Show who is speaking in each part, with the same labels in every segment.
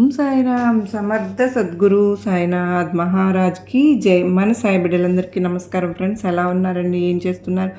Speaker 1: ఓం సాయిరామ్ సమర్థ సద్గురు సాయినాథ్ మహారాజ్కి జై. మన సాయి బిడ్డలందరికీ నమస్కారం ఫ్రెండ్స్. ఎలా ఉన్నారండి? ఏం చేస్తున్నారు?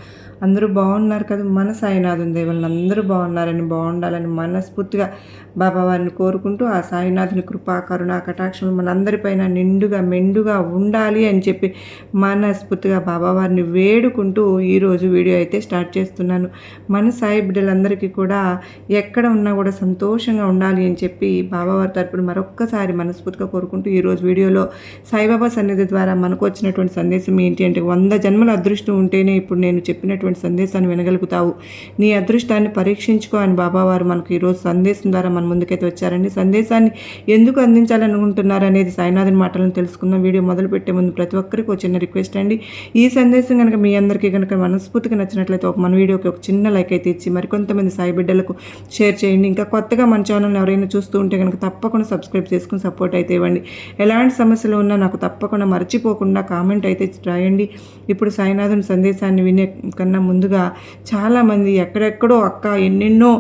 Speaker 1: అందరూ బాగున్నారు కదా? మన సాయినాథం దేవుళ్ళు అందరూ బాగున్నారని బాగుండాలని మనస్ఫూర్తిగా బాబా వారిని కోరుకుంటూ ఆ సాయినాథుని కృపా కరుణ కటాక్షములు మనందరిపైన నిండుగా మెండుగా ఉండాలి అని చెప్పి మనస్ఫూర్తిగా బాబా వారిని వేడుకుంటూ ఈరోజు వీడియో అయితే స్టార్ట్ చేస్తున్నాను. మన సాయి బిడ్డలందరికీ కూడా ఎక్కడ ఉన్నా కూడా సంతోషంగా ఉండాలి అని చెప్పి బాబావారి తరపున మరొక్కసారి మనస్ఫూర్తిగా కోరుకుంటూ ఈరోజు వీడియోలో సాయిబాబా సన్నిధి ద్వారా మనకు వచ్చినటువంటి సందేశం ఏంటి అంటే వంద జన్మల అదృష్టం ఉంటేనే ఇప్పుడు నేను చెప్పినటువంటి సందేశాన్ని వినగలుగుతావు. నీ అదృష్టాన్ని పరీక్షించుకో అని బాబావారు మనకు ఈరోజు సందేశం ద్వారా మన ముందుకైతే వచ్చారండి. సందేశాన్ని ఎందుకు అందించాలనుకుంటున్నారు అనేది సాయినాథన్ మాటలను తెలుసుకుందాం. వీడియో మొదలు పెట్టే ముందు ప్రతి ఒక్కరికి ఒక చిన్న రిక్వెస్ట్ అండి. ఈ సందేశం కనుక మీ అందరికీ కనుక మనస్ఫూర్తిగా నచ్చినట్లయితే ఒక మన వీడియోకి ఒక చిన్న లైక్ అయితే ఇచ్చి మరికొంతమంది సాయి బిడ్డలకు షేర్ చేయండి. ఇంకా కొత్తగా మన ఛానల్ని ఎవరైనా చూస్తూ ఉంటే కనుక తప్పకుండా సబ్స్క్రైబ్ చేసుకుని సపోర్ట్ అయితే ఇవ్వండి. ఎలాంటి సమస్యలు ఉన్నా నాకు తప్పకుండా మర్చిపోకుండా కామెంట్ అయితే రాయండి. ఇప్పుడు సాయినాథుని సందేశాన్ని వినే కన్నా ముందుగా చాలామంది ఎక్కడెక్కడో అక్క ఎన్నెన్నో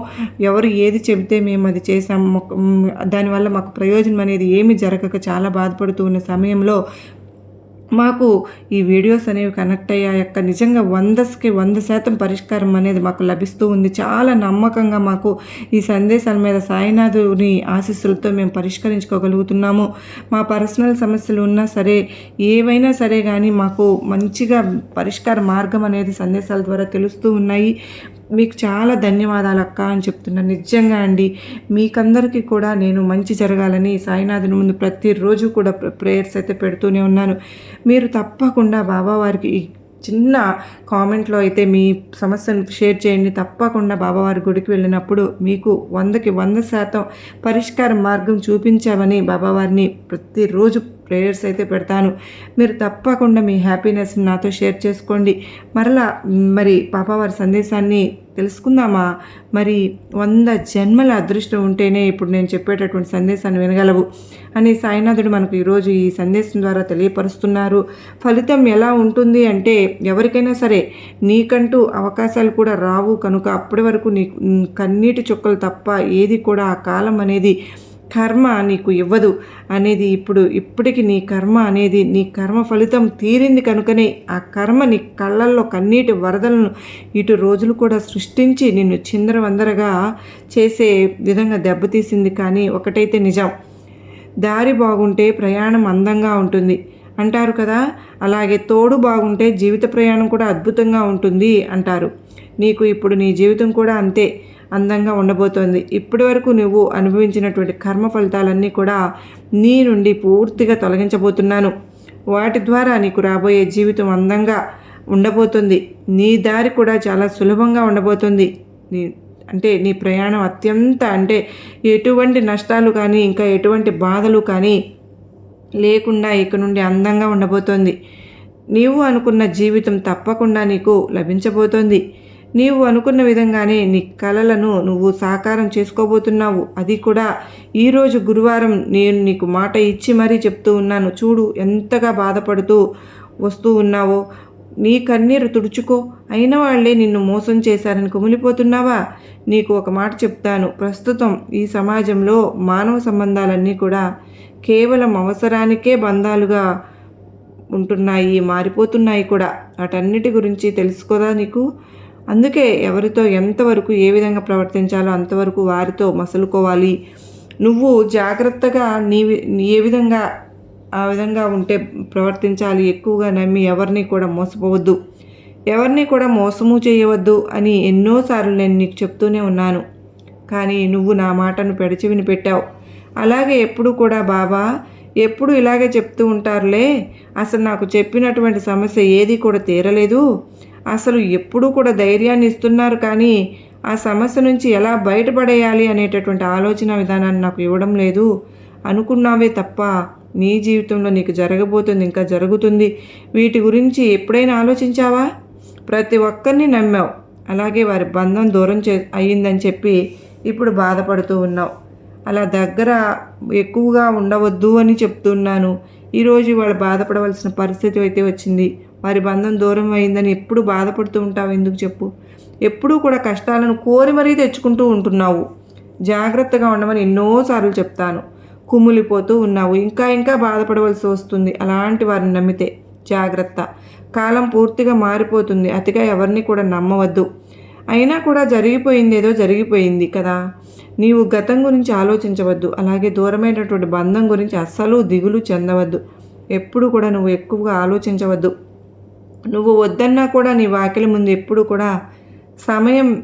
Speaker 1: ఎవరు ఏది చెబితే మేము అది చేసాం దానివల్ల మాకు ప్రయోజనం అనేది ఏమి జరగక చాలా బాధపడుతూ ఉన్న సమయంలో మాకు ఈ వీడియోస్ అనేవి కనెక్ట్ అయ్యాక నిజంగా వందస్కి వంద శాతం పరిష్కారం అనేది మాకు లభిస్తూ ఉంది. చాలా నమ్మకంగా మాకు ఈ సందేశాల మీద సాయినాథుని ఆశీస్సులతో మేము పరిష్కరించుకోగలుగుతున్నాము. మా పర్సనల్ సమస్యలు ఉన్నా సరే ఏవైనా సరే కానీ మాకు మంచిగా పరిష్కార మార్గం అనేది సందేశాల ద్వారా తెలుస్తూ ఉన్నాయి. మీకు చాలా ధన్యవాదాలు అక్క అని చెప్తున్నాను నిజంగా అండి మీకందరికీ కూడా నేను మంచి జరగాలని సాయినాథుని ముందు ప్రతిరోజు కూడా ప్రేయర్స్ అయితే పెడుతూనే ఉన్నాను. మీరు తప్పకుండా బాబావారికి చిన్న కామెంట్లో అయితే మీ సమస్యను షేర్ చేయండి. తప్పకుండా బాబావారి గుడికి వెళ్ళినప్పుడు మీకు వందకి వంద శాతం పరిష్కార మార్గం చూపించామని బాబావారిని ప్రతిరోజు ప్రేయర్స్ అయితే పెడతాను. మీరు తప్పకుండా మీ హ్యాపీనెస్ని నాతో షేర్ చేసుకోండి. మరలా మరి పాప వారి సందేశాన్ని తెలుసుకుందామా? మరి వంద జన్మల అదృష్టం ఉంటేనే ఇప్పుడు నేను చెప్పేటటువంటి సందేశాన్ని వినగలవు అని సాయినాథుడు మనకు ఈరోజు ఈ సందేశం ద్వారా తెలియపరుస్తున్నారు. ఫలితం ఎలా ఉంటుంది అంటే ఎవరికైనా సరే నీకంటూ అవకాశాలు కూడా రావు. కనుక అప్పటి వరకు నీ కన్నీటి చుక్కలు తప్ప ఏది కూడా ఆ కాలం అనేది కర్మ నీకు ఇవ్వదు అనేది ఇప్పుడు ఇప్పటికి నీ కర్మ అనేది నీ కర్మ ఫలితం తీరింది కనుకనే ఆ కర్మ నీ కళ్ళల్లో కన్నీటి వరదలను ఇటు రోజులు కూడా సృష్టించి నిన్ను చిందరవందరగా చేసే విధంగా దెబ్బతీసింది కానీ ఒకటైతే నిజం. దారి బాగుంటే ప్రయాణం అందంగా ఉంటుంది అంటారు కదా. అలాగే తోడు బాగుంటే జీవిత ప్రయాణం కూడా అద్భుతంగా ఉంటుంది అంటారు. నీకు ఇప్పుడు నీ జీవితం కూడా అంతే. అందంగా ఉండబోతోంది. ఇప్పటి వరకు నువ్వు అనుభవించినటువంటి కర్మ ఫలితాలన్నీ కూడా నీ నుండి పూర్తిగా తొలగించబోతున్నాను. వాటి ద్వారా నీకు రాబోయే జీవితం అందంగా ఉండబోతుంది. నీ దారి కూడా చాలా సులభంగా ఉండబోతుంది. నీ అంటే నీ ప్రయాణం అత్యంత అంటే ఎటువంటి నష్టాలు కానీ ఇంకా ఎటువంటి బాధలు కానీ లేకుండా ఇక నుండి అందంగా ఉండబోతోంది. నీవు అనుకున్న జీవితం తప్పకుండా నీకు లభించబోతోంది. నీవు అనుకున్న విధంగానే నీ కలలను నువ్వు సాకారం చేసుకోబోతున్నావు. అది కూడా ఈరోజు గురువారం నేను నీకు మాట ఇచ్చి మరీ చెప్తూ ఉన్నాను. చూడు ఎంతగా బాధపడుతూ వస్తూ ఉన్నావో. నీ కన్నీరు తుడుచుకో. అయిన వాళ్ళే నిన్ను మోసం చేశారని కుమిలిపోతున్నావా? నీకు ఒక మాట చెప్తాను. ప్రస్తుతం ఈ సమాజంలో మానవ సంబంధాలన్నీ కూడా కేవలం అవసరానికే బంధాలుగా ఉంటున్నాయి మారిపోతున్నాయి కూడా. వాటన్నిటి గురించి తెలుసుకోదా నీకు? అందుకే ఎవరితో ఎంతవరకు ఏ విధంగా ప్రవర్తించాలో అంతవరకు వారితో మసలుకోవాలి. నువ్వు జాగ్రత్తగా నీ ఏ విధంగా ఆ విధంగా ఉంటే ప్రవర్తించాలి. ఎక్కువగా నమ్మి ఎవరిని కూడా మోసపోవద్దు. ఎవరిని కూడా మోసము చేయవద్దు అని ఎన్నోసార్లు నేను నీకు చెప్తూనే ఉన్నాను. కానీ నువ్వు నా మాటను పెడచెవిని పెట్టావు. అలాగే ఎప్పుడు కూడా బాబా ఎప్పుడు ఇలాగే చెప్తూ ఉంటారులే. అసలు నాకు చెప్పినటువంటి సమస్య ఏది కూడా తీరలేదు. అసలు ఎప్పుడూ కూడా ధైర్యాన్ని ఇస్తున్నారు కానీ ఆ సమస్య నుంచి ఎలా బయటపడేయాలి అనేటటువంటి ఆలోచన విధానాన్ని నాకు ఇవ్వడం లేదు. అనుకున్నావే తప్ప నీ జీవితంలో నీకు జరగబోతుంది ఇంకా జరుగుతుంది. వీటి గురించి ఎప్పుడైనా ఆలోచించావా? ప్రతి ఒక్కరిని నమ్మావు. అలాగే వారి బంధం దూరం చే అయ్యిందని చెప్పి ఇప్పుడు బాధపడుతూ ఉన్నావు. అలా దగ్గర ఎక్కువగా ఉండవద్దు అని చెప్తున్నాను ఈరోజు వాళ్ళు బాధపడవలసిన పరిస్థితి అయితే వచ్చింది. వారి బంధం దూరం అయిందని ఎప్పుడు బాధపడుతూ ఉంటావు? ఎందుకు చెప్పు. ఎప్పుడూ కూడా కష్టాలను కోరి మరీ తెచ్చుకుంటూ ఉంటున్నావు. జాగ్రత్తగా ఉండమని ఎన్నోసార్లు చెప్తాను. కుమ్ములిపోతూ ఉన్నావు. ఇంకా ఇంకా బాధపడవలసి వస్తుంది. అలాంటి వారిని నమ్మితే జాగ్రత్త. కాలం పూర్తిగా మారిపోతుంది. అతిగా ఎవరిని కూడా నమ్మవద్దు. అయినా కూడా జరిగిపోయింది ఏదో జరిగిపోయింది కదా. నీవు గతం గురించి ఆలోచించవద్దు. అలాగే దూరమైనటువంటి బంధం గురించి అస్సలు దిగులు చెందవద్దు. ఎప్పుడు కూడా నువ్వు ఎక్కువగా ఆలోచించవద్దు. నువ్వు వద్దన్నా కూడా నీ వాకిలి ముందు ఎప్పుడు కూడా సమయం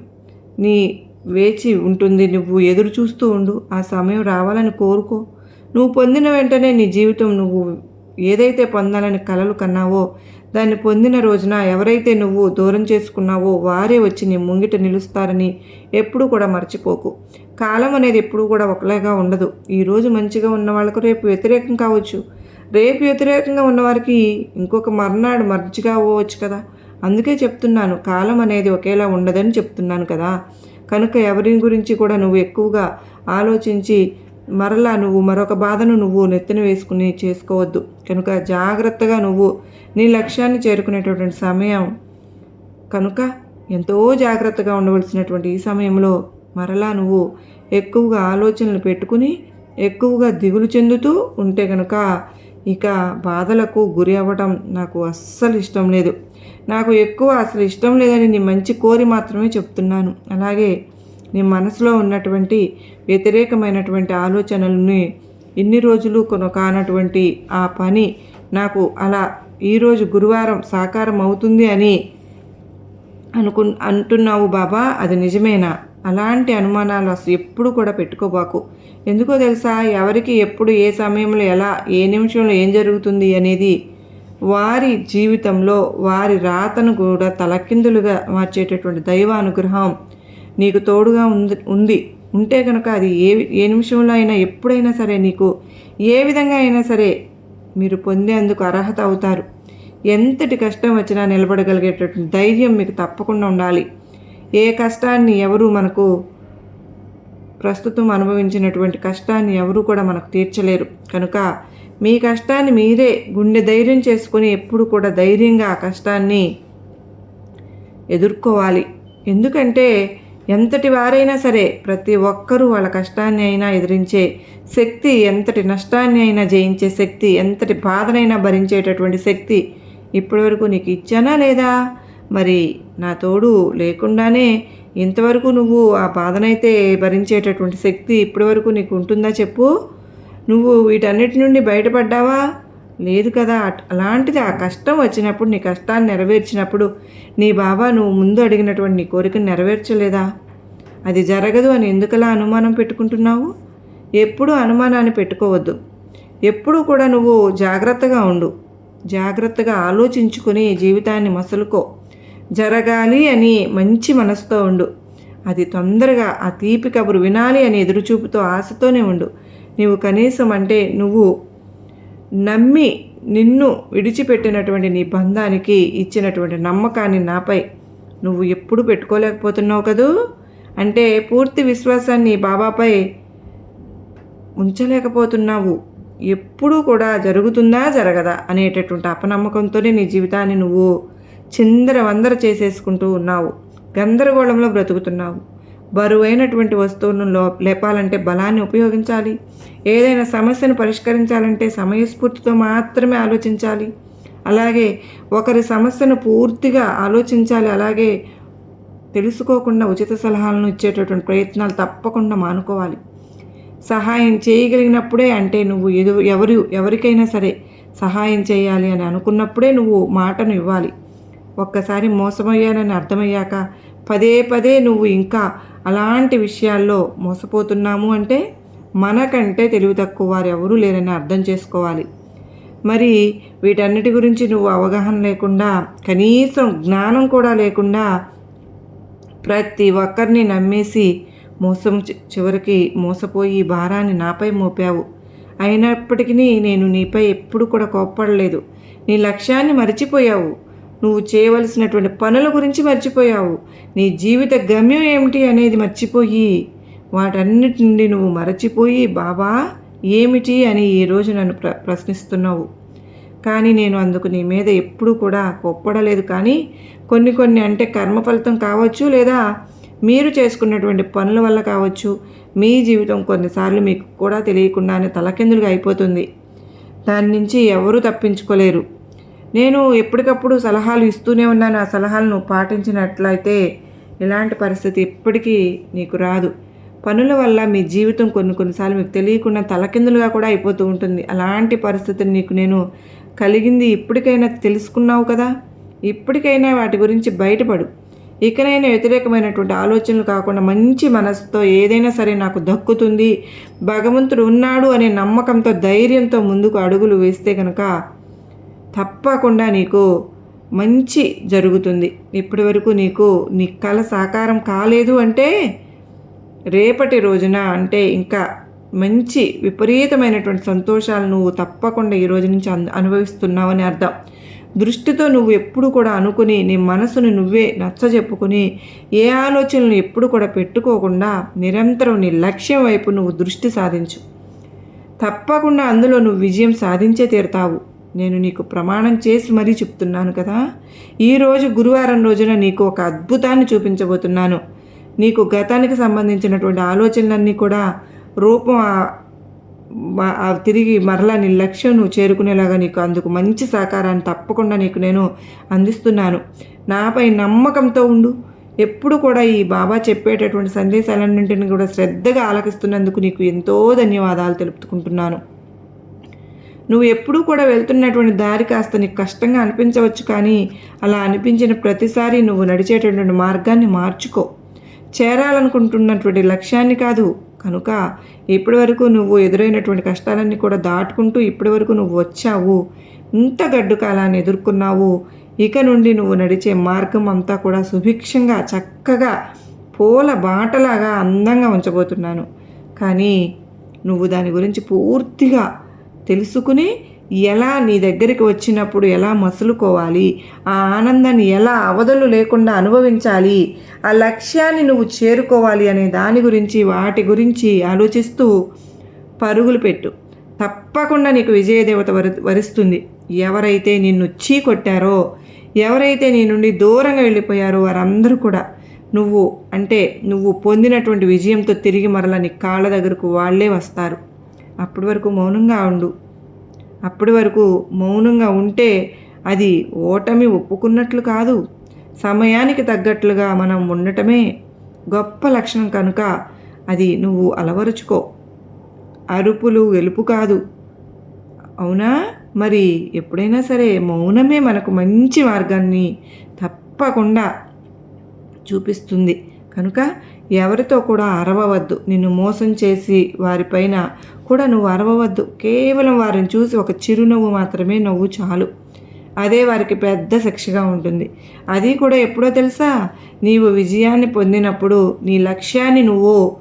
Speaker 1: నీ వేచి ఉంటుంది. నువ్వు ఎదురు చూస్తూ ఉండు. ఆ సమయం రావాలని కోరుకో. నువ్వు పొందిన వెంటనే నీ జీవితం నువ్వు ఏదైతే పొందాలని కలలు కన్నావో దాన్ని పొందిన రోజున ఎవరైతే నువ్వు దూరం చేసుకున్నావో వారే వచ్చి నీ ముంగిట నిలుస్తారని ఎప్పుడు కూడా మర్చిపోకు. కాలం అనేది ఎప్పుడు కూడా ఒకలాగా ఉండదు. ఈరోజు మంచిగా ఉన్న వాళ్ళకు రేపు వ్యతిరేకం కావచ్చు. రేపు వ్యతిరేకంగా ఉన్నవారికి ఇంకొక మర్నాడు మర్చిగా అవ్వచ్చు కదా. అందుకే చెప్తున్నాను కాలం అనేది ఒకేలా ఉండదని చెప్తున్నాను కదా. కనుక ఎవరి గురించి కూడా నువ్వు ఎక్కువగా ఆలోచించి మరలా నువ్వు మరొక బాధను నువ్వు నెత్తిన వేసుకుని చేసుకోవద్దు. కనుక జాగ్రత్తగా నువ్వు నీ లక్ష్యాన్ని చేరుకునేటటువంటి సమయం కనుక ఎంతో జాగ్రత్తగా ఉండవలసినటువంటి ఈ సమయంలో మరలా నువ్వు ఎక్కువగా ఆలోచనలు పెట్టుకుని ఎక్కువగా దిగులు చెందుతూ ఉంటే కనుక ఇక బాధలకు గురి అవ్వటం నాకు అస్సలు ఇష్టం లేదు. నాకు ఎక్కువ అసలు ఇష్టం లేదని నీ మంచి కోరి మాత్రమే చెప్తున్నాను. అలాగే నీ మనసులో ఉన్నటువంటి వ్యతిరేకమైనటువంటి ఆలోచనలని ఇన్ని రోజులు కొను కానటువంటి ఆ పని నాకు అలా ఈరోజు గురువారం సాకారం అవుతుంది అని అనుకు అంటున్నావు బాబా అది నిజమేనా? అలాంటి అనుమానాలు అసలు ఎప్పుడు కూడా పెట్టుకోబాకు. ఎందుకో తెలుసా? ఎవరికి ఎప్పుడు ఏ సమయంలో ఎలా ఏ నిమిషంలో ఏం జరుగుతుంది అనేది వారి జీవితంలో వారి రాతను కూడా తలకిందులుగా మార్చేటటువంటి దైవ అనుగ్రహం నీకు తోడుగా ఉంది ఉంది. ఉంటే కనుక అది ఏ ఏ నిమిషంలో అయినా ఎప్పుడైనా సరే నీకు ఏ విధంగా అయినా సరే మీరు పొందేందుకు అర్హత అవుతారు. ఎంతటి కష్టం వచ్చినా నిలబడగలిగేటటువంటి ధైర్యం మీకు తప్పకుండా ఉండాలి. ఏ కష్టాన్ని ఎవరు మనకు ప్రస్తుతం అనుభవించినటువంటి కష్టాన్ని ఎవరు కూడా మనకు తీర్చలేరు. కనుక మీ కష్టాన్ని మీరే గుండె ధైర్యం చేసుకొని ఎప్పుడు కూడా ధైర్యంగా ఆ కష్టాన్ని ఎదుర్కోవాలి. ఎందుకంటే ఎంతటి వారైనా సరే ప్రతి ఒక్కరూ వాళ్ళ కష్టాన్ని అయినా ఎదిరించే శక్తి ఎంతటి నష్టాన్ని అయినా జయించే శక్తి ఎంతటి బాధనైనా భరించేటటువంటి శక్తి ఇప్పటివరకు నీకు ఇచ్చానా లేదా? మరి నా తోడు లేకుండానే ఇంతవరకు నువ్వు ఆ బాధనైతే భరించేటటువంటి శక్తి ఇప్పటివరకు నీకు ఉంటుందా చెప్పు? నువ్వు వీటన్నిటి నుండి బయటపడ్డావా? లేదు కదా అలాంటిది ఆ కష్టం వచ్చినప్పుడు నీ కష్టాన్ని నెరవేర్చినప్పుడు నీ బాబా నువ్వు ముందు అడిగినటువంటి నీ కోరికను నెరవేర్చలేదా? అది జరగదు అని ఎందుకలా అనుమానం పెట్టుకుంటున్నావు? ఎప్పుడూ అనుమానాన్ని పెట్టుకోవద్దు. ఎప్పుడూ కూడా నువ్వు జాగ్రత్తగా ఉండు. జాగ్రత్తగా ఆలోచించుకొని జీవితాన్ని మసలుకో. జరగాలి అని మంచి మనసుతో ఉండు. అది తొందరగా ఆ తీపి కబురు వినాలి అని ఎదురుచూపుతో ఆశతోనే ఉండు. నీవు కనీసం అంటే నువ్వు నమ్మి నిన్ను విడిచిపెట్టినటువంటి నీ బంధానికి ఇచ్చినటువంటి నమ్మకాన్ని నాపై నువ్వు ఎప్పుడు పెట్టుకోలేకపోతున్నావు కదూ? అంటే పూర్తి విశ్వాసాన్ని బాబాపై ఉంచలేకపోతున్నావు. ఎప్పుడూ కూడా జరుగుతుందా జరగదా అనేటటువంటి అపనమ్మకంతోనే నీ జీవితాన్ని నువ్వు చిందర వందర చేసేసుకుంటూ ఉన్నావు. గందరగోళంలో బ్రతుకుతున్నావు. బరువైనటువంటి వస్తువులను లేపాలంటే బలాన్ని ఉపయోగించాలి. ఏదైనా సమస్యను పరిష్కరించాలంటే సమయస్ఫూర్తితో మాత్రమే ఆలోచించాలి. అలాగే ఒకరి సమస్యను పూర్తిగా ఆలోచించాలి. అలాగే తెలుసుకోకుండా ఉచిత సలహాలను ఇచ్చేటటువంటి ప్రయత్నాలు తప్పకుండా మానుకోవాలి. సహాయం చేయగలిగినప్పుడే అంటే నువ్వు ఎదు ఎవరు ఎవరికైనా సరే సహాయం చేయాలి అని అనుకున్నప్పుడే నువ్వు మాటను ఇవ్వాలి. ఒక్కసారి మోసమయ్యానని అర్థమయ్యాక పదే పదే నువ్వు ఇంకా అలాంటి విషయాల్లో మోసపోతున్నాము అంటే మనకంటే తెలివి తక్కువ వారు ఎవరూ లేరని అర్థం చేసుకోవాలి. మరి వీటన్నిటి గురించి నువ్వు అవగాహన లేకుండా కనీసం జ్ఞానం కూడా లేకుండా ప్రతి ఒక్కరిని నమ్మేసి మోసం చివరికి మోసపోయి భారాన్ని నాపై మోపావు. అయినప్పటికీ నేను నీపై ఎప్పుడు కూడా కోప్పడలేదు. నీ లక్ష్యాన్ని మరిచిపోయావు. నువ్వు చేయవలసినటువంటి పనుల గురించి మర్చిపోయావు. నీ జీవిత గమ్యం ఏమిటి అనేది మర్చిపోయి వాటన్నిటి నుండి నువ్వు మరచిపోయి బాబా ఏమిటి? అని ఈరోజు నన్ను ప్ర ప్రశ్నిస్తున్నావు. కానీ నేను అందుకు నీ మీద ఎప్పుడూ కూడా కొప్పడలేదు. కానీ కొన్ని కొన్ని అంటే కర్మ ఫలితం కావచ్చు లేదా మీరు చేసుకున్నటువంటి పనుల వల్ల కావచ్చు మీ జీవితం కొన్నిసార్లు మీకు కూడా తెలియకుండానే తలకిందులుగా అయిపోతుంది. దాని నుంచి ఎవరూ తప్పించుకోలేరు. నేను ఎప్పటికప్పుడు సలహాలు ఇస్తూనే ఉన్నాను. ఆ సలహాలను పాటించినట్లయితే ఇలాంటి పరిస్థితి ఎప్పటికీ నీకు రాదు. పనుల వల్ల మీ జీవితం కొన్ని కొన్నిసార్లు మీకు తెలియకుండా తలకిందులుగా కూడా అయిపోతూ ఉంటుంది. అలాంటి పరిస్థితిని నీకు నేను కలిగింది ఇప్పటికైనా తెలుసుకున్నావు కదా? ఇప్పటికైనా వాటి గురించి బయటపడు. ఇకనైనా వ్యతిరేకమైనటువంటి ఆలోచనలు కాకుండా మంచి మనసుతో ఏదైనా సరే నాకు దక్కుతుంది భగవంతుడు ఉన్నాడు అనే నమ్మకంతో ధైర్యంతో ముందుకు అడుగులు వేస్తే కనుక తప్పకుండా నీకు మంచి జరుగుతుంది. ఇప్పటి వరకు నీకు నీ కళ సాకారం కాలేదు అంటే రేపటి రోజున అంటే ఇంకా మంచి విపరీతమైనటువంటి సంతోషాలు నువ్వు తప్పకుండా ఈ రోజు నుంచి అనుభవిస్తున్నావని అర్థం. దృష్టితో నువ్వు ఎప్పుడు కూడా అనుకుని నీ మనసును నువ్వే నచ్చజెప్పుకుని ఏ ఆలోచనలు ఎప్పుడు కూడా పెట్టుకోకుండా నిరంతరం నీ లక్ష్యం వైపు నువ్వు దృష్టి సాధించు. తప్పకుండా అందులో నువ్వు విజయం సాధించే తీరుతావు. నేను నీకు ప్రమాణం చేసి మరీ చెప్తున్నాను కదా. ఈరోజు గురువారం రోజున నీకు ఒక అద్భుతాన్ని చూపించబోతున్నాను. నీకు గతానికి సంబంధించినటువంటి ఆలోచనలన్నీ కూడా రూపం తిరిగి మరలా నీ లక్ష్యం నువ్వు చేరుకునేలాగా నీకు అందుకు మంచి సహకారాన్ని తప్పకుండా నీకు నేను అందిస్తున్నాను. నాపై నమ్మకంతో ఉండు. ఎప్పుడు కూడా ఈ బాబా చెప్పేటటువంటి సందేశాలన్నింటినీ కూడా శ్రద్ధగా ఆలకిస్తున్నందుకు నీకు ఎంతో ధన్యవాదాలు తెలుపుకుంటున్నాను. నువ్వు ఎప్పుడూ కూడా వెళ్తున్నటువంటి దారి కాస్త నీకు కష్టంగా అనిపించవచ్చు కానీ అలా అనిపించిన ప్రతిసారి నువ్వు నడిచేటటువంటి మార్గాన్ని మార్చుకో. చేరాలనుకుంటున్నటువంటి లక్ష్యాన్ని కాదు. కనుక ఇప్పటి వరకు నువ్వు ఎదురైనటువంటి కష్టాలన్నీ కూడా దాటుకుంటూ ఇప్పటి వరకు నువ్వు వచ్చావు. ఇంత గడ్డు కాలాన్ని ఎదుర్కొన్నావు. ఇక నుండి నువ్వు నడిచే మార్గం అంతా కూడా సుభిక్షంగా చక్కగా పూల బాటలాగా అందంగా ఉంచబోతున్నాను. కానీ నువ్వు దాని గురించి పూర్తిగా తెలుసుకుని ఎలా నీ దగ్గరికి వచ్చినప్పుడు ఎలా మసులుకోవాలి? ఆ ఆనందాన్ని ఎలా అవధులు లేకుండా అనుభవించాలి? ఆ లక్ష్యాన్ని నువ్వు చేరుకోవాలి అనే దాని గురించి వాటి గురించి ఆలోచిస్తూ పరుగులు పెట్టు. తప్పకుండా నీకు విజయదేవత వరి వరిస్తుంది. ఎవరైతే నిన్ను చీ కొట్టారో ఎవరైతే నీ నుండి దూరంగా వెళ్ళిపోయారో వారందరూ కూడా నువ్వు అంటే నువ్వు పొందినటువంటి విజయంతో తిరిగి మరల నీ కాళ్ళ దగ్గరకు వాళ్ళే వస్తారు. అప్పటి వరకు మౌనంగా ఉండు. అప్పటి వరకు మౌనంగా ఉంటే అది ఓటమి ఒప్పుకున్నట్లు కాదు. సమయానికి తగ్గట్లుగా మనం ఉండటమే గొప్ప లక్షణం కనుక అది నువ్వు అలవరుచుకో. అరుపులు వెలుపు కాదు. అవునా? మరి ఎప్పుడైనా సరే మౌనమే మనకు మంచి మార్గాన్ని తప్పకుండా చూపిస్తుంది. కనుక ఎవరితో కూడా అరవవద్దు. నిన్ను మోసం చేసి వారిపైన కూడా నువ్వు అరవవద్దు. కేవలం వారిని చూసి ఒక చిరునవ్వు మాత్రమే నవ్వు చాలు. అదే వారికి పెద్ద శిక్షగా ఉంటుంది. అది కూడా ఎప్పుడో తెలుసా? నీవు విజయాన్ని పొందినప్పుడు నీ లక్ష్యాన్ని నువ్వు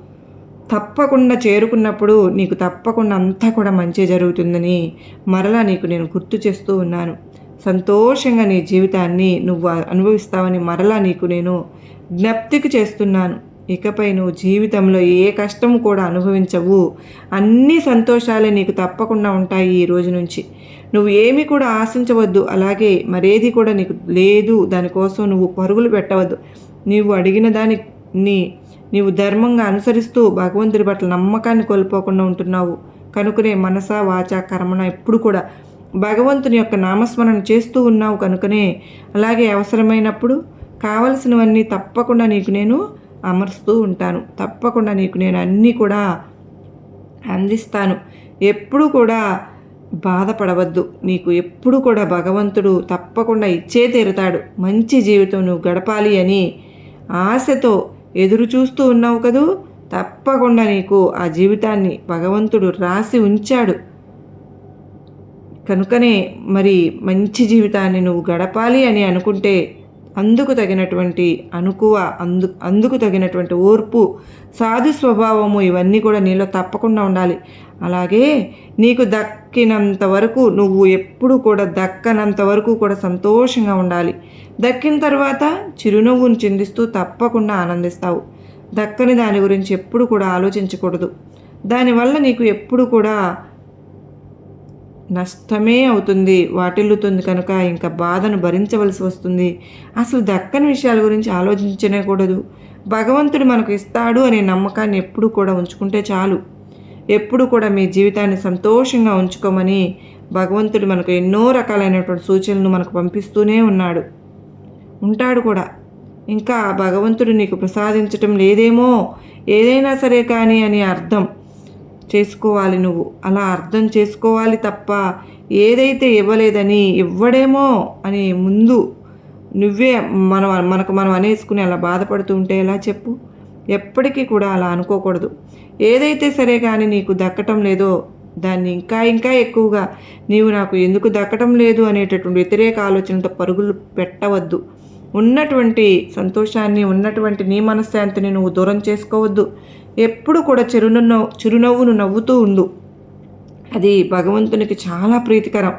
Speaker 1: తప్పకుండా చేరుకున్నప్పుడు నీకు తప్పకుండా అంతా కూడా మంచి జరుగుతుందని మరలా నీకు నేను గుర్తు చేస్తూ ఉన్నాను. సంతోషంగా నీ జీవితాన్ని నువ్వు అనుభవిస్తావని మరలా నీకు నేను జ్ఞప్తికి చేస్తున్నాను. ఇకపై నువ్వు జీవితంలో ఏ కష్టం కూడా అనుభవించవు. అన్ని సంతోషాలే నీకు తప్పకుండా ఉంటాయి ఈ రోజు నుంచి. నువ్వు ఏమి కూడా ఆశించవద్దు. అలాగే మరేది కూడా నీకు లేదు. దానికోసం నువ్వు పరుగులు పెట్టవద్దు. నీవు అడిగిన దానిని నీవు ధర్మంగా అనుసరిస్తూ భగవంతుడి పట్ల నమ్మకాన్ని కోల్పోకుండా ఉంటున్నావు. కనుకనే మనస వాచ కర్మణ ఎప్పుడు కూడా భగవంతుని యొక్క నామస్మరణ చేస్తూ ఉన్నావు కనుకనే. అలాగే అవసరమైనప్పుడు కావలసినవన్నీ తప్పకుండా నీకు నేను అమరుస్తూ ఉంటాను. తప్పకుండా నీకు నేను అన్నీ కూడా అందిస్తాను. ఎప్పుడు కూడా బాధపడవద్దు. నీకు ఎప్పుడు కూడా భగవంతుడు తప్పకుండా ఇచ్చే తీరుతాడు. మంచి జీవితం నువ్వు గడపాలి అని ఆశతో ఎదురు చూస్తూ ఉన్నావు కదూ? తప్పకుండా నీకు ఆ జీవితాన్ని భగవంతుడు రాసి ఉంచాడు. కనుకనే మరి మంచి జీవితాన్ని నువ్వు గడపాలి అని అనుకుంటే అందుకు తగినటువంటి అనుకువ అందు అందుకు తగినటువంటి ఓర్పు సాధు స్వభావము ఇవన్నీ కూడా నీలో తప్పకుండా ఉండాలి. అలాగే నీకు దక్కినంత వరకు నువ్వు ఎప్పుడు కూడా దక్కనంత వరకు కూడా సంతోషంగా ఉండాలి. దక్కిన తర్వాత చిరునవ్వును చిందిస్తూ తప్పకుండా ఆనందిస్తావు. దక్కని దాని గురించి ఎప్పుడు కూడా ఆలోచించకూడదు. దానివల్ల నీకు ఎప్పుడు కూడా నష్టమే అవుతుంది వాటిల్లుతుంది కనుక ఇంకా బాధను భరించవలసి వస్తుంది. అసలు దక్కని విషయాల గురించి ఆలోచించనే కూడదు భగవంతుడు మనకు ఇస్తాడు అనే నమ్మకాన్ని ఎప్పుడు కూడా ఉంచుకుంటే చాలు. ఎప్పుడు కూడా మీ జీవితాన్ని సంతోషంగా ఉంచుకోమని భగవంతుడు మనకు ఎన్నో రకాలైనటువంటి సూచనలు మనకు పంపిస్తూనే ఉన్నాడు. ఉంటాడు కూడా. ఇంకా భగవంతుడు నీకు ప్రసాదించటం లేదేమో? ఏదైనా సరే కానీ అని అర్థం. చేసుకోవాలి నువ్వు. అలా అర్థం చేసుకోవాలి తప్ప ఏదైతే ఇవ్వలేదని ఇవ్వడేమో అని ముందు నువ్వే మనం మనకు మనం అనేసుకుని అలా బాధపడుతూ ఉంటే ఎలా చెప్పు? ఎప్పటికీ కూడా అలా అనుకోకూడదు. ఏదైతే సరే కానీ నీకు దక్కటం లేదో దాన్ని ఇంకా ఇంకా ఎక్కువగా నీవు నాకు ఎందుకు దక్కటం లేదు అనేటటువంటి వ్యతిరేక ఆలోచనతో పరుగులు పెట్టవద్దు. ఉన్నటువంటి సంతోషాన్ని ఉన్నటువంటి నీ మనశ్శాంతిని నువ్వు దూరం చేసుకోవద్దు. ఎప్పుడు కూడా చిరునవ్వు చిరునవ్వును నవ్వుతూ ఉండు. అది భగవంతునికి చాలా ప్రీతికరం.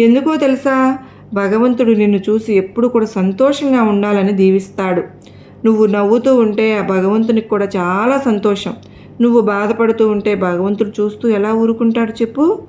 Speaker 1: ఎందుకో తెలుసా? భగవంతుడు నిన్ను చూసి ఎప్పుడు కూడా సంతోషంగా ఉండాలని దీవిస్తాడు. నువ్వు నవ్వుతూ ఉంటే ఆ భగవంతునికి కూడా చాలా సంతోషం. నువ్వు బాధపడుతూ ఉంటే భగవంతుడు చూస్తూ ఎలా ఊరుకుంటాడు చెప్పు?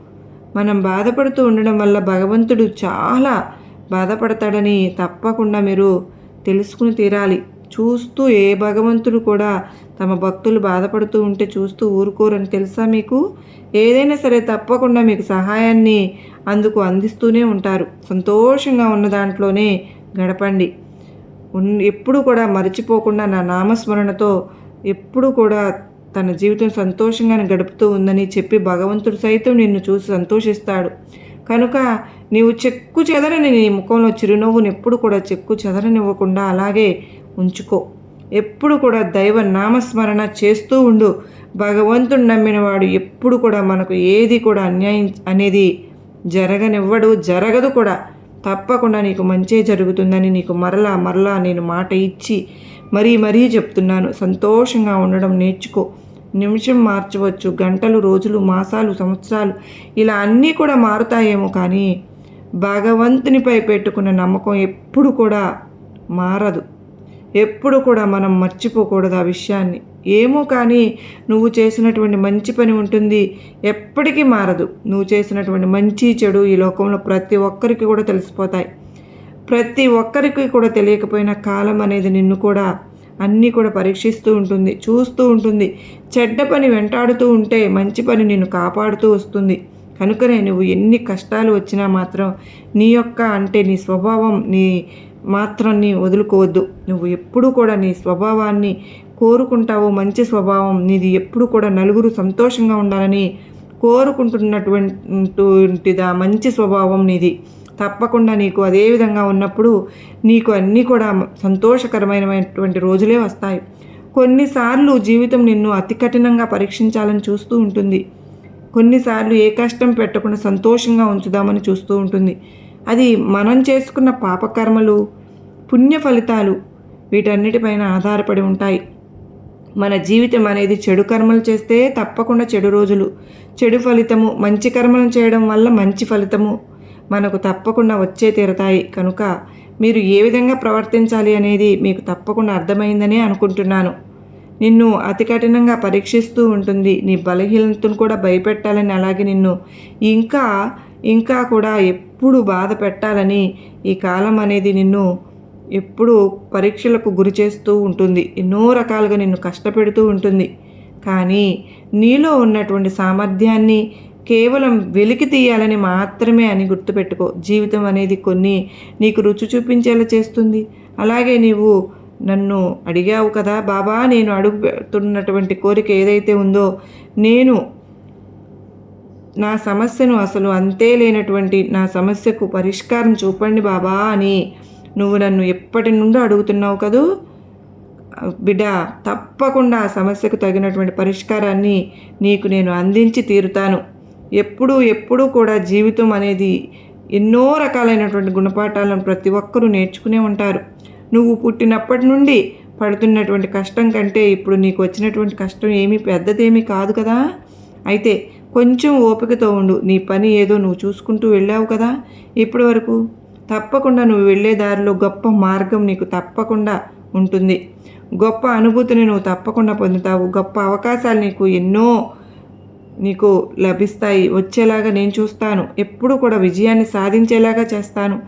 Speaker 1: మనం బాధపడుతూ ఉండడం వల్ల భగవంతుడు చాలా బాధపడతాడని తప్పకుండా మీరు తెలుసుకుని తీరాలి. చూస్తూ ఏ భగవంతుడు కూడా తమ భక్తులు బాధపడుతూ ఉంటే చూస్తూ ఊరుకోరని తెలుసా మీకు? ఏదైనా సరే తప్పకుండా మీకు సహాయాన్ని అందుకు అందిస్తూనే ఉంటారు. సంతోషంగా ఉన్న దాంట్లోనే గడపండి. ఎప్పుడు కూడా మర్చిపోకుండా నా నామస్మరణతో ఎప్పుడు కూడా తన జీవితం సంతోషంగానే గడుపుతూ ఉందని చెప్పి భగవంతుడు సైతం నిన్ను చూసి సంతోషిస్తాడు. కనుక నీవు చెక్కు చెదరని నీ ముఖంలో చిరునవ్వుని ఎప్పుడు కూడా చెక్కు చెదరనివ్వకుండా అలాగే ఉంచుకో. ఎప్పుడు కూడా దైవ నామస్మరణ చేస్తూ ఉండు. భగవంతుడు నమ్మినవాడు ఎప్పుడు కూడా మనకు ఏది కూడా అన్యాయం అనేది జరగనివ్వడు జరగదు కూడా. తప్పకుండా నీకు మంచే జరుగుతుందని నీకు మరలా మరలా నేను మాట ఇచ్చి మరీ మరీ చెప్తున్నాను. సంతోషంగా ఉండడం నేర్చుకో. నిమిషం మార్చవచ్చు గంటలు రోజులు మాసాలు సంవత్సరాలు ఇలా అన్నీ కూడా మారుతాయేమో కానీ భగవంతునిపై పెట్టుకున్న నమ్మకం ఎప్పుడు కూడా మారదు. ఎప్పుడు కూడా మనం మర్చిపోకూడదు ఆ విషయాన్ని. ఏమో కానీ నువ్వు చేసినటువంటి మంచి పని ఉంటుంది ఎప్పటికీ మారదు. నువ్వు చేసినటువంటి మంచి చెడు ఈ లోకంలో ప్రతి ఒక్కరికి కూడా తెలిసిపోతాయి. ప్రతి ఒక్కరికి కూడా తెలియకపోయిన కాలం అనేది నిన్ను కూడా అన్నీ కూడా పరీక్షిస్తూ ఉంటుంది చూస్తూ ఉంటుంది. చెడ్డ పని వెంటాడుతూ ఉంటే మంచి పని నిన్ను కాపాడుతూ వస్తుంది. కనుకనే నువ్వు ఎన్ని కష్టాలు వచ్చినా మాత్రం నీ యొక్క అంటే నీ స్వభావం నీ మాత్రం నీ వదులుకోవద్దు. నువ్వు ఎప్పుడు కూడా నీ స్వభావాన్ని కోరుకుంటావు మంచి స్వభావం నీది ఎప్పుడు కూడా నలుగురు సంతోషంగా ఉండాలని కోరుకుంటున్నటువంటిదా మంచి స్వభావం నీది. తప్పకుండా నీకు అదే విధంగా ఉన్నప్పుడు నీకు అన్నీ కూడా సంతోషకరమైనటువంటి రోజులే వస్తాయి. కొన్నిసార్లు జీవితం నిన్ను అతి కఠినంగా పరీక్షించాలని చూస్తూ ఉంటుంది. కొన్నిసార్లు ఏ కష్టం పెట్టకుండా సంతోషంగా ఉంచుదామని చూస్తూ ఉంటుంది. అది మనం చేసుకున్న పాపకర్మలు పుణ్య ఫలితాలు వీటన్నిటిపైన ఆధారపడి ఉంటాయి. మన జీవితం అనేది చెడు కర్మలు చేస్తే తప్పకుండా చెడు రోజులు. చెడు ఫలితము మంచి కర్మలు చేయడం వల్ల మంచి ఫలితము మనకు తప్పకుండా వచ్చే తీరతాయి. కనుక మీరు ఏ విధంగా ప్రవర్తించాలి అనేది మీకు తప్పకుండా అర్థమైందని అనుకుంటున్నాను. నిన్ను అతి కఠినంగా పరీక్షిస్తూ ఉంటుంది. నీ బలహీనతను కూడా భయపెట్టాలని అలాగే నిన్ను ఇంకా ఇంకా కూడా ఎప్పుడు బాధ పెట్టాలని ఈ కాలం అనేది నిన్ను ఎప్పుడు పరీక్షలకు గురి చేస్తూ ఉంటుంది. ఎన్నో రకాలుగా నిన్ను కష్టపెడుతూ ఉంటుంది. కానీ నీలో ఉన్నటువంటి సామర్థ్యాన్ని కేవలం వెలికి తీయాలని మాత్రమే అని గుర్తుపెట్టుకో. జీవితం అనేది కొన్ని నీకు రుచి చూపించేలా చేస్తుంది. అలాగే నీవు నన్ను అడిగావు కదా బాబా నేను అడుగుతున్నటువంటి కోరిక ఏదైతే ఉందో నేను నా సమస్యను అసలు అంతే లేనటువంటి నా సమస్యకు పరిష్కారం చూపండి బాబా అని నువ్వు నన్ను ఎప్పటి నుండో అడుగుతున్నావు కదూ? బిడ్డ తప్పకుండా ఆ సమస్యకు తగినటువంటి పరిష్కారాన్ని నీకు నేను అందించి తీరుతాను. ఎప్పుడు ఎప్పుడూ కూడా జీవితం అనేది ఎన్నో రకాలైనటువంటి గుణపాఠాలను ప్రతి ఒక్కరూ నేర్చుకునే ఉంటారు. నువ్వు పుట్టినప్పటి నుండి పడుతున్నటువంటి కష్టం కంటే ఇప్పుడు నీకు వచ్చినటువంటి కష్టం ఏమీ పెద్దదేమీ కాదు కదా? అయితే కొంచెం ఓపికతో ఉండు. నీ పని ఏదో నువ్వు చూసుకుంటూ వెళ్ళావు కదా? ఇప్పటి వరకు. తప్పకుండా నువ్వు వెళ్ళే దారిలో గొప్ప మార్గం నీకు తప్పకుండా ఉంటుంది. గొప్ప అనుభూతిని నువ్వు తప్పకుండా పొందుతావు. గొప్ప అవకాశాలు నీకు ఎన్నో నీకు లభిస్తాయి. వచ్చేలాగా నేను చూస్తాను. ఎప్పుడు కూడా విజయాన్ని సాధించేలాగా చేస్తాను.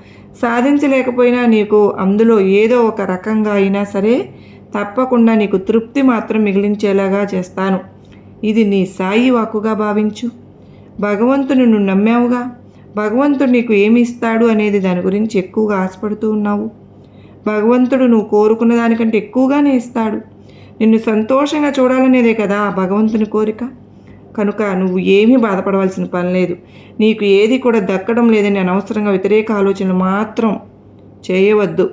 Speaker 1: సాధించలేకపోయినా నీకు అందులో ఏదో ఒక రకంగా అయినా సరే తప్పకుండా నీకు తృప్తి మాత్రం మిగిలించేలాగా చేస్తాను. ఇది నీ సాయి వాక్కుగా భావించు. భగవంతుని నువ్వు నమ్మావుగా. భగవంతుడు నీకు ఏమి ఇస్తాడు అనేది దాని గురించి ఎక్కువగా ఆశపడుతూ ఉన్నావు. భగవంతుడు నువ్వు కోరుకున్న దానికంటే ఎక్కువగానే ఇస్తాడు. నిన్ను సంతోషంగా చూడాలనేదే కదా ఆ భగవంతుని కోరిక. కనుక నువ్వు ఏమీ బాధపడవలసిన పని లేదు. నీకు ఏది కూడా దక్కడం లేదని అనవసరంగా వ్యతిరేక ఆలోచనలు మాత్రం చేయవద్దు.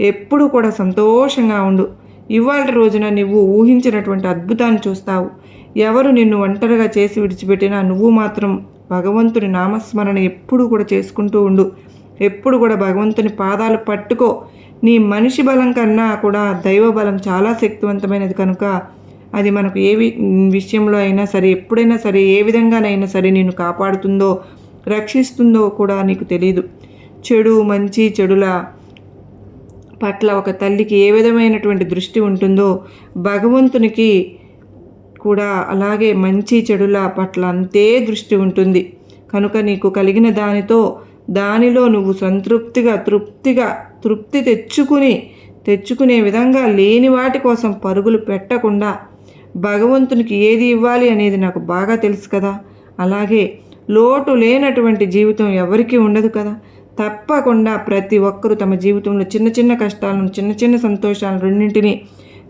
Speaker 1: ఎప్పుడు కూడా సంతోషంగా ఉండు. ఇవాళ రోజున నువ్వు ఊహించినటువంటి అద్భుతాన్ని చూస్తావు. ఎవరు నిన్ను ఒంటరిగా చేసి విడిచిపెట్టినా నువ్వు మాత్రం భగవంతుని నామస్మరణ ఎప్పుడు కూడా చేసుకుంటూ ఉండు. ఎప్పుడు కూడా భగవంతుని పాదాలు పట్టుకో. నీ మనిషి బలం కన్నా కూడా దైవ బలం చాలా శక్తివంతమైనది కనుక అది మనకు ఏ విషయంలో అయినా సరే ఎప్పుడైనా సరే ఏ విధంగానైనా సరే నిన్ను కాపాడుతుందో రక్షిస్తుందో కూడా నీకు తెలియదు చెడు మంచి చెడుల పట్ల ఒక తల్లికి ఏ విధమైనటువంటి దృష్టి ఉంటుందో భగవంతునికి కూడా అలాగే మంచి చెడుల పట్ల అంతే దృష్టి ఉంటుంది. కనుక నీకు కలిగిన దానితో దానిలో నువ్వు సంతృప్తిగా తృప్తిగా తృప్తి తెచ్చుకుని తెచ్చుకునే విధంగా లేని వాటి కోసం పరుగులు పెట్టకుండా భగవంతునికి ఏది ఇవ్వాలి అనేది నాకు బాగా తెలుసు కదా. అలాగే లోటు లేనటువంటి జీవితం ఎవరికీ ఉండదు కదా. తప్పకుండా ప్రతి ఒక్కరూ తమ జీవితంలో చిన్న చిన్న కష్టాలను చిన్న చిన్న సంతోషాలను రెండింటినీ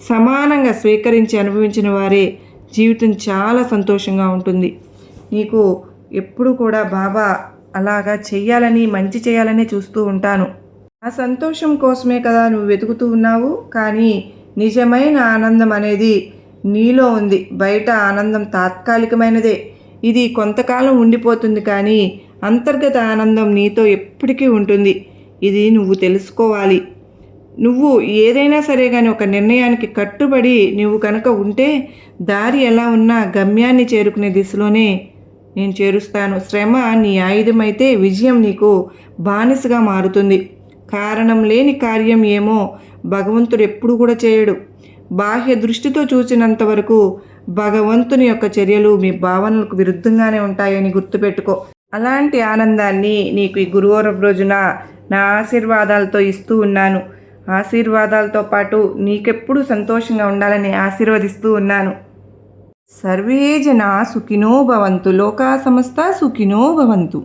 Speaker 1: సమానంగా స్వీకరించి అనుభవించిన వారే జీవితం చాలా సంతోషంగా ఉంటుంది. నీకు ఎప్పుడు కూడా బాబా అలాగా చెయ్యాలని మంచి చేయాలని చూస్తూ ఉంటాను. ఆ సంతోషం కోసమే కదా నువ్వు వెతుకుతూ ఉన్నావు. కానీ నిజమైన ఆనందం అనేది నీలో ఉంది. బయట ఆనందం తాత్కాలికమైనదే. ఇది కొంతకాలం ఉండిపోతుంది కానీ అంతర్గత ఆనందం నీతో ఎప్పటికీ ఉంటుంది. ఇది నువ్వు తెలుసుకోవాలి. నువ్వు ఏదైనా సరే కానీ ఒక నిర్ణయానికి కట్టుబడి నువ్వు కనుక ఉంటే దారి ఎలా ఉన్నా గమ్యాన్ని చేరుకునే దిశలోనే నేను చేరుస్తాను. శ్రమ నీ ఆయుధమైతే విజయం నీకు బానిసగా మారుతుంది. కారణం లేని కార్యం ఏమో భగవంతుడు ఎప్పుడు కూడా చేయడు. బాహ్య దృష్టితో చూసినంత వరకు భగవంతుని యొక్క చర్యలు మీ భావనలకు విరుద్ధంగానే ఉంటాయని గుర్తుపెట్టుకో. అలాంటి ఆనందాన్ని నీకు ఈ గురువారం రోజున నా ఆశీర్వాదాలతో ఇస్తూ ఉన్నాను. ఆశీర్వాదాలతో పాటు నీకెప్పుడు సంతోషంగా ఉండాలని ఆశీర్వదిస్తూ ఉన్నాను. సర్వే జనా సుఖినో భవంతు లోకా సమస్త సుఖినో భవంతు.